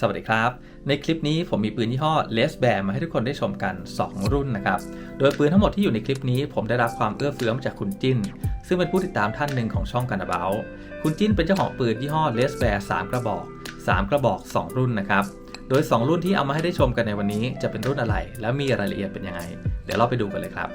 สวัสดีครับ ในคลิปนี้ผมมีปืนยี่ห้อ l e s b a r มาให้ทุกคนได้ชมกัน 2 รุ่นนะครับ โดยปืนทั้งหมดที่อยู่ในคลิปนี้ ผมได้รับความเอื้อเฟื้อมาจากคุณจิ้น ซึ่งเป็นผู้ติดตามท่านหนึ่งของช่องกัน about คุณจิ้นเป็นเจ้าของปืนยี่ห้อ l e s b a r 3 กระบอก 3 กระบอก 2 รุ่นนะครับ โดย 2 รุ่นที่เอามาให้ได้ชมกันในวันนี้ จะเป็นรุ่นอะไร และมีรายละเอียดเป็นยังไง เดี๋ยวเราไปดูกันเลยครับ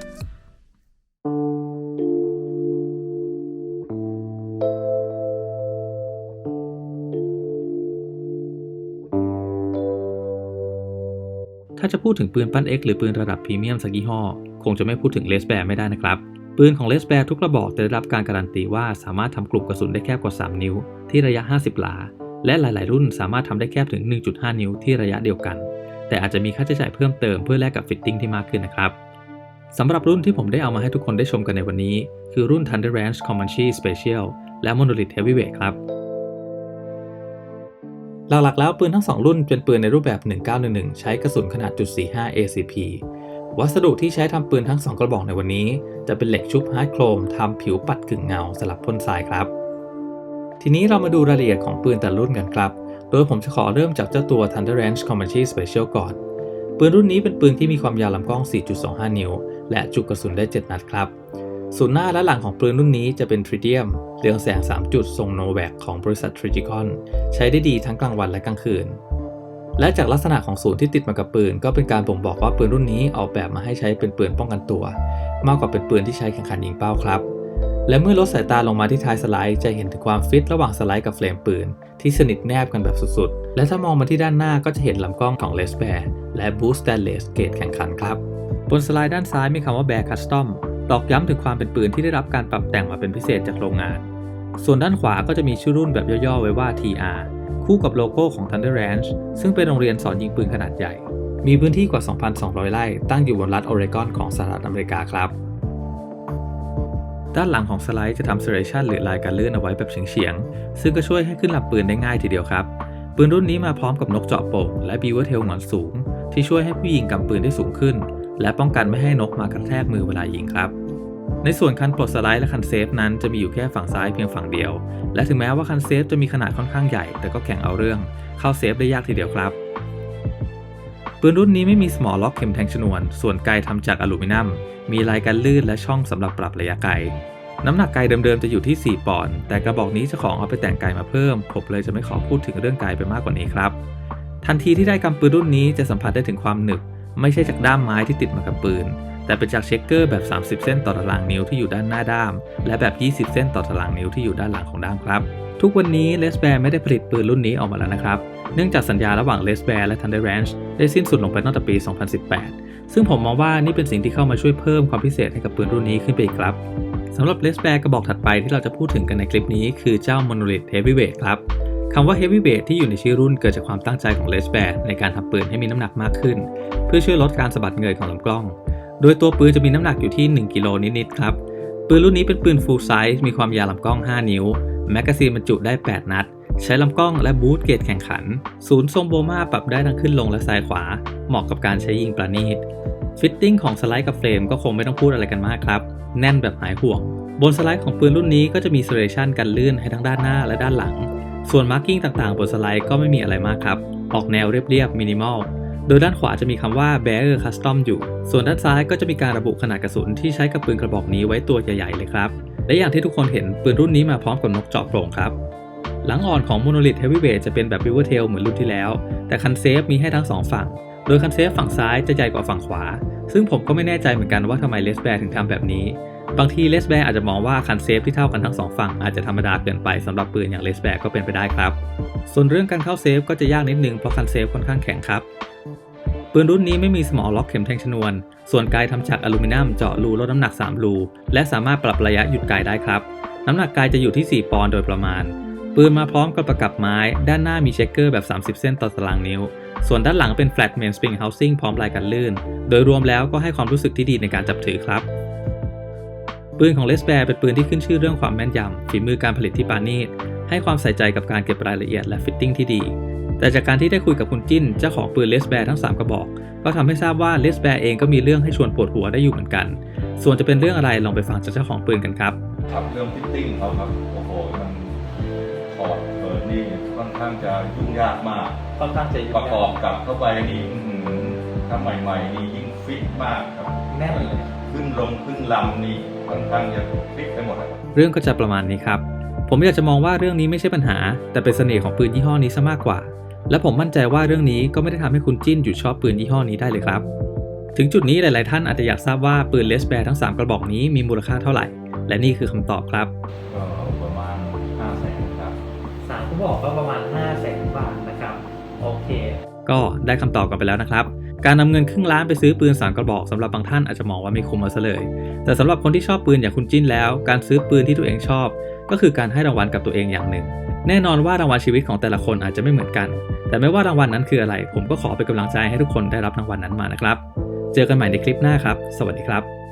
ถ้าจะพูดถึงปืนปั้น X หรือปืนระดับพรีเมียมสักยี่ห้อ คงจะไม่พูดถึงเลสแบร์ไม่ได้นะครับ ปืนของเลสแบร์ทุกระบอกจะได้รับการการันตีว่าสามารถทำกลุ่มกระสุนได้แคบกว่า 3 นิ้ว ที่ระยะ 50 หลา และหลาย ๆ รุ่นสามารถทำได้แคบถึง 1.5 นิ้วที่ระยะเดียวกัน แต่อาจจะมีค่าใช้จ่ายเพิ่มเติมเพื่อแลกกับฟิตติ้งที่มากขึ้นนะครับสำหรับรุ่นที่ผมได้เอามาให้ทุกคนได้ชมกันในวันนี้ คือรุ่น Thunder Range Comanche Special และ Monolith Heavyweight ครับ หลักๆแล้วปืนทั้ง 2 รุ่นเป็นปืนในรูปแบบ 1911 ใช้กระสุนขนาดจุด45 ACP วัสดุที่ใช้ทำปืนทั้ง 2 กระบอกในวันนี้ จะเป็นเหล็กชุบฮาร์ดโครมทำผิวปัดกึ่งเงาสลับพ่นทรายครับ ทีนี้เรามาดูรายละเอียดของปืนแต่ละรุ่นกันครับ โดยผมจะขอเริ่มจากเจ้าตัว Thunder Range Comanche Special ก่อน ปืนรุ่นนี้เป็นปืนที่มีความยาวลำกล้อง 4.25 นิ้ว และจุกระสุนได้ 7 นัดครับ ส่วนหน้าและหลังของปืนรุ่นนี้จะเป็นทริเดียมเรืองแสง 3 จุดทรงโนแวกของบริษัททริจิคอนใช้ได้ดีทั้งกลางวันและกลางคืน และจากลักษณะของศูนย์ที่ติดมากับปืน ก็เป็นการบ่งบอกว่าปืนรุ่นนี้ออกแบบมาให้ใช้เป็นปืนป้องกันตัว มากกว่าเป็นปืนที่ใช้แข่งขันยิงเป้าครับ และเมื่อลดสายตาลงมาที่ท้ายสไลด์จะเห็นถึงความฟิตระหว่างสไลด์กับเฟรมปืน ที่สนิทแนบกันแบบสุดๆ และถ้ามองมาที่ด้านหน้าก็จะเห็นลำกล้องของเลสแบร์และบูสต์ a ต l เลสเกรดแข่งขันครับ บนสไลด์ด้านซ้ายมีคำว่า Bear Custom ตอม กย้ำถึงความเป็นปืนที่ได้รับการปรับแต่งมาเป็นพิเศษจากโรงงาน ส่วนด้านขวาก็จะมีชื่อรุ่นแบบย่อๆ ไว้ว่า TR คู่กับโลโก้ของ Thunder Ranch ซึ่งเป็นโรงเรียนสอนยิงปืนขนาดใหญ่ มีพื้นที่กว่า 2,200 ไร่ ตั้งอยู่บนรัฐโอเรกอนของสหรัฐอเมริกาครับ ด้านหลังของสไลด์จะทำ serration หรือลายการเลื่อนเอาไว้แบบเฉียงๆ ซึ่งก็ช่วยให้ขึ้นลำปืนได้ง่ายทีเดียวครับ ปืนรุ่นนี้มาพร้อมกับนกเจาะโป่งและบีเวอร์เทลหงอนสูง ที่ช่วยให้ผู้ยิงกำปืนได้สูงขึ้น และป้องกันไม่ให้นกมากระแทกมือเวลายิงครับ ในส่วนคันปลดสไลด์และคันเซฟนั้นจะมีอยู่แค่ฝั่งซ้ายเพียงฝั่งเดียว และถึงแม้ว่าคันเซฟจะมีขนาดค่อนข้างใหญ่ แต่ก็แข็งเอาเรื่อง เข้าเซฟได้ยากทีเดียวครับปืนรุ่นนี้ไม่มีสมอลล็อกเข็มแทงชนวน ส่วนไกทำจากอลูมิเนียม มีลายกันลื่นและช่องสำหรับปรับระยะไกล น้ำหนักไกเดิมๆจะอยู่ที่ 4 ปอนด์ แต่กระบอกนี้เจ้าของเอาไปแต่งไกมาเพิ่ม ผมเลยจะไม่ขอพูดถึงเรื่องไกไปมากกว่านี้ครับ ทันทีที่ได้กำปืนรุ่นนี้จะสัมผัสได้ถึงความหนึบ ไม่ใช่จากด้ามไม้ที่ติดมากับปืน แต่เป็นจากเช็คเกอร์แบบ 30 เส้นต่อตารางนิ้วที่อยู่ด้านหน้าด้าม และแบบ 20 เส้นต่อตารางนิ้วที่อยู่ด้านหลังของด้ามครับ ทุกวันนี้เลสแบร์ไม่ได้ผลิตปืนรุ่นนี้ออกมาแล้วนะครับ เนื่องจากสัญญาระหว่างเลสแบร์และ Thunder Ranch ได้สิ้นสุดลงไปตั้งแต่ปี 2018 ซึ่งผมมองว่านี่เป็นสิ่งที่เข้ามาช่วยเพิ่มความพิเศษให้กับปืนรุ่นนี้ขึ้นไปอีกครับสำหรับเลสแบร์กระบอกถัดไปที่เราจะพูดถึงกันในคลิปนี้ คือเจ้า Monolith Heavyweight ครับ คำว่า Heavyweight ที่อยู่ในชื่อรุ่นเกิดจากความตั้งใจของเลสแบร์ในการทำปืนให้มีน้ำหนักมากขึ้น เพื่อช่วยลดการสะบัดเงยของลำกล้อง โดยตัวปืนจะมีน้ำหนักอยู่ที่ 1 กิโลนิดๆครับ ปืนรุ่นนี้เป็นปืน full size มีความยาวลำกล้อง 5 นิ้ว แมกกาซีนบรรจุได้ 8 นัด ใช้ลำกล้องและบูทเกรดแข่งขัน ศูนย์ทรงโบมาปรับได้ทั้งขึ้นลงและซ้ายขวา เหมาะกับการใช้ยิงประณีต ฟิตติ้งของสไลด์กับเฟรมก็คงไม่ต้องพูดอะไรกันมากครับ แน่นแบบหายห่วง บนสไลด์ของปืนรุ่นนี้ก็จะมีเซเลชันกันลื่นให้ทั้งด้านหน้าและด้านหลัง ส่วนมาร์กิ้งต่างๆ บนสไลด์ก็ไม่มีอะไรมากครับ ออกแนวเรียบๆมินิมอลโดยด้านขวาจะมีคำว่า Bearer Custom อยู่ ส่วนด้านซ้ายก็จะมีการระบุขนาดกระสุนที่ใช้กับปืนกระบอกนี้ไว้ตัวใหญ่ๆเลยครับ และอย่างที่ทุกคนเห็นปืนรุ่นนี้มาพร้อมกับนกเจาะโปร่งครับ หลังอ่อนของ Monolith Heavyweight จะเป็นแบบ River Tail เหมือนรุ่นที่แล้ว แต่คันเซฟมีให้ทั้งสองฝั่ง โดยคันเซฟฝั่งซ้ายจะใหญ่กว่าฝั่งขวา ซึ่งผมก็ไม่แน่ใจเหมือนกันว่าทำไมเลสแบร์ถึงทำแบบนี้ บางทีเลสแบร์อาจจะมองว่าคันเซฟที่เท่ากันทั้งสองฝั่งอาจจะธรรมดาเกินไปสำหรับปืนอย่างเลสแบร์ก็เป็นไปได้ครับ ส่วนเรื่องการเข้าเซฟก็จะยากนิดนึงเพราะคันเซฟค่อนข้างแข็งครับ ปืนรุ่นนี้ไม่มีสมอล็อกเข็มแทงชนวน ส่วนไกทำจากอลูมิเนียมเจาะรูลดน้ำหนัก 3 รู และสามารถปรับระยะหยุดไกได้ครับ น้ำหนักไกจะอยู่ที่ 4 ปอนด์โดยประมาณ ปืนมาพร้อมกับประกับไม้ ด้านหน้ามีเช็คเกอร์แบบ 30 เส้นต่อตารางนิ้ว ส่วนด้านหลังเป็น flat main spring housing พร้อมลายกันลื่น โดยรวมแล้วก็ให้ความรู้สึกที่ดีในการจับถือครับ ปืนของเลสแบร์เป็นปืนที่ขึ้นชื่อเรื่องความแม่นยำฝีมือการผลิตที่ปราณีตให้ความใส่ใจกับการเก็บรายละเอียดและฟิตติ้งที่ดี แต่จากการที่ได้คุยกับคุณจิ้นเจ้าของปืนเลสแบร์ทั้ง 3 กระบอก ก็ทำให้ทราบว่าเลสแบร์เองก็มีเรื่องให้ชวนปวดหัวได้อยู่เหมือนกัน ส่วนจะเป็นเรื่องอะไรลองไปฟังจากเจ้าของปืนกันครับครับเรื่องฟิตติ้งเขาครับโอ้โหมันถอดเปิดนี่ก็ค่อนข้างจะยุ่งยากมากค่อนข้างจะยุ่ประงกยาอกบกับเข้าไปนี่อื้อหือถ้าใหม่ๆนี่ยิ่งฟิตมากครับแน่นเลยขึ้นลงขึ้นลำนี่ ค่อนข้างจะฟิตไปหมดครับเรื่องก็จะประมาณนี้ครับ ผมอยากจะมองว่าเรื่องนี้ไม่ใช่ปัญหา แต่เป็นเสน่ห์ของปืนยี่ห้อนี้ซะมากกว่า และผมมั่นใจว่าเรื่องนี้ก็ไม่ได้ทำให้คุณจิ้นหยุดชอบปืนยี่ห้อนี้ได้เลยครับ ถึงจุดนี้หลาย ๆ ท่านอาจจะอยากทราบว่าปืนเลสแบร์ทั้ง 3 กระบอกนี้มีมูลค่าเท่าไหร่ และนี่คือคำตอบครับก็ประมาณ5แสนครับสามกระบอกก็ประมาณ5 0 0แสนบาทนะครับโอเค ก็ได้คำตอบกันไปแล้วนะครับ การนำเงินครึ่งล้านไปซื้อปืนสามกระบอกสำหรับบางท่านอาจจะมองว่าไม่คุ้มมาซะเลย แต่สำหรับคนที่ชอบปืนอย่างคุณจิ้นแล้ว การซื้อปืนที่ตัวเองชอบ ก็คือการให้รางวัลกับตัวเองอย่างหนึ่ง แน่นอนว่ารางวัลชีวิตของแต่ละคนอาจจะไม่เหมือนกัน แต่ไม่ว่ารางวัลนั้นคืออะไร ผมก็ขอเป็นกำลังใจให้ทุกคนได้รับรางวัลนั้นมานะครับ เจอกันใหม่ในคลิปหน้าครับ สวัสดีครับ